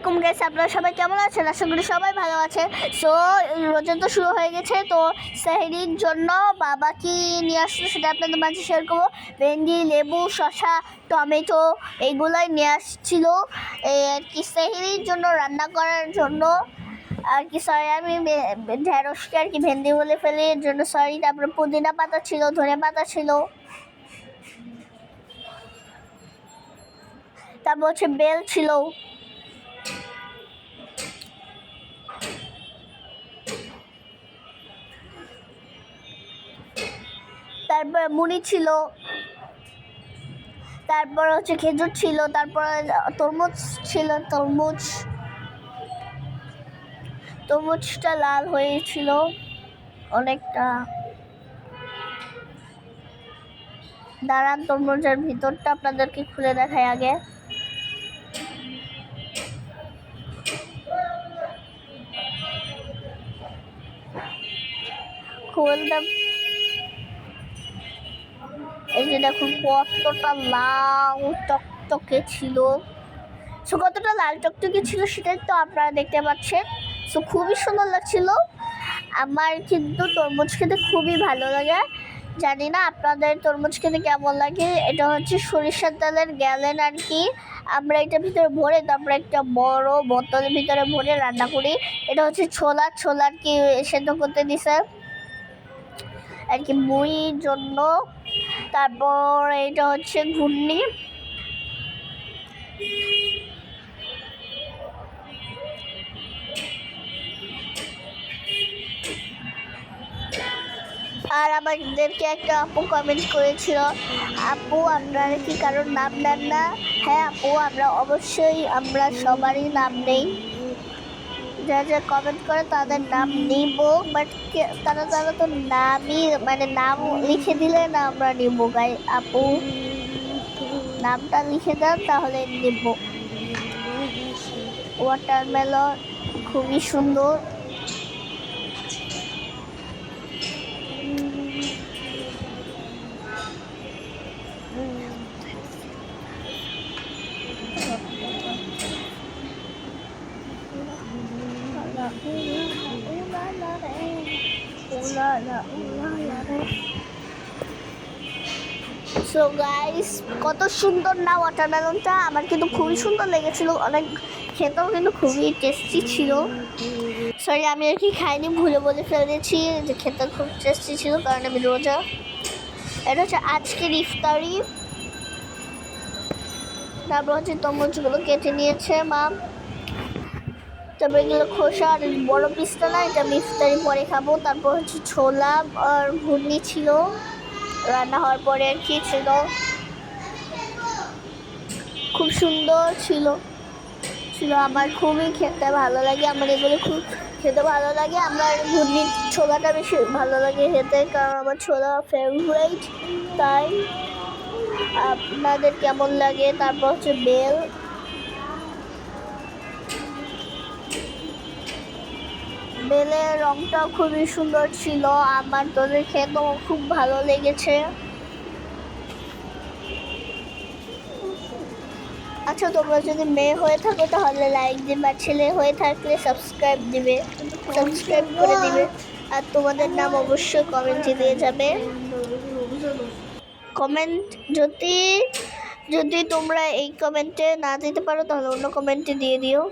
আলাইকুম গাইস আপনারা সবাই কেমন আছেন? আশা করি সবাই ভালো আছে সো রোজা তো শুরু হয়ে গেছে, তো সেহরির জন্য বাবা কি নিয়ে আসলো সেটা আপনাদের মাঝে শেয়ার করব। ভেন্ডি, লেবু, শসা, টমেটো এইগুলোই নিয়ে আসছিল। আর কি সেহরির জন্য রান্না করার জন্য। আর কি সরি আমি ঢেঁড়সকে আর কি ভেন্ডি বলে ফেলি, এর জন্য সরি তারপরে পুদিনা পাতা ছিল, ধনে পাতা ছিল। তারপর হচ্ছে বেল ছিল। তারপর মুড়ি ছিল, তারপর হচ্ছে খেজুর ছিল, তারপর তরমুজ ছিল, তরমুজ, তরমুজটা লাল হয়েছিল অনেকটা। দাঁড়ান, তরমুজের ভিতরটা আপনাদেরকে খুলে দেখাই আগে। খুলতে এই যে দেখুন কতটা লাল টকটকে ছিল। সো, কতটা লাল টকটকে ছিল সেটাই তো আপনারা দেখতে পাচ্ছেন। সো, খুবই সুন্দর লাগছিল। আমার কিন্তু তরমুজ খেতে খুবই ভালো লাগে। জানি না আপনাদের তরমুজ খেতে কেমন লাগে। এটা হচ্ছে সরিষার তেলের গ্যালেন আর কি আমরা এটা ভিতরে ভরে তারপরে একটা বড় বোতলের ভিতরে ভরে রান্না করি। এটা হচ্ছে ছোলা। ছোলার কি সেদ্ধ করতে দিছে? আর কি মুড়ির জন্য তারপর এটা হচ্ছে ঘূর্ণি। আর আমাদেরকে একটা আপু কমেন্ট করেছিল, আপু, আপনারা কি কারোর নাম নেন না? হ্যাঁ আপু, আমরা অবশ্যই, আমরা সবারই নাম নেই। যারা যারা কমেন্ট করে তাদের নাম নিব বাট তারা তারা তো নামই মানে নাম লিখে দিলে না আমরা নিব গাই আপু, নামটা লিখে দেন তাহলে নিব। ওয়াটারমেলন খুবই সুন্দর। সো গাইস কত সুন্দর না ওয়াটারমেলনটা আমার কিন্তু খুবই সুন্দর লেগেছিল, অনেক খেতেও কিন্তু খুবই টেস্টি ছিল। সরি আমি আর কি খাইনি, ভুলে বলে ফেলেছি যে খেতে খুব টেস্টি ছিল, কারণ আমি রোজা। এটা হচ্ছে আজকের ইফতারি। তারপর হচ্ছে তরমুজগুলো কেটে নিয়েছে মা। তারপর এগুলো খোসা আর বড় পিসটা না, এটা আমি ইফতারি পরে খাব। তারপর হচ্ছে ছোলা আর ঘুগনি ছিল। রান্না হওয়ার পরে আর কি ছিল? খুব সুন্দর ছিল। ছিল আমার খুবই খেতে ভালো লাগে। আমার এগুলো খুব খেতে ভালো লাগে। আমার ঘুগনি ছোলাটা বেশি ভালো লাগে খেতে, কারণ আমার ছোলা ফেভারিট তাই। আপনাদের কেমন লাগে? তারপর হচ্ছে বেল। বেলের রংটাও খুবই সুন্দর ছিল, আমার তোদের খেতেও খুব ভালো লেগেছে। আচ্ছা তোমরা যদি মেয়ে হয়ে থাকো তাহলে লাইক দিবে, আর ছেলে হয়ে থাকলে সাবস্ক্রাইব দিবে সাবস্ক্রাইব করে দিবে। আর তোমাদের নাম অবশ্যই কমেন্টে দিয়ে যাবে। কমেন্ট যদি যদি তোমরা এই কমেন্টে না দিতে পারো তাহলে অন্য কমেন্টে দিয়ে দিও।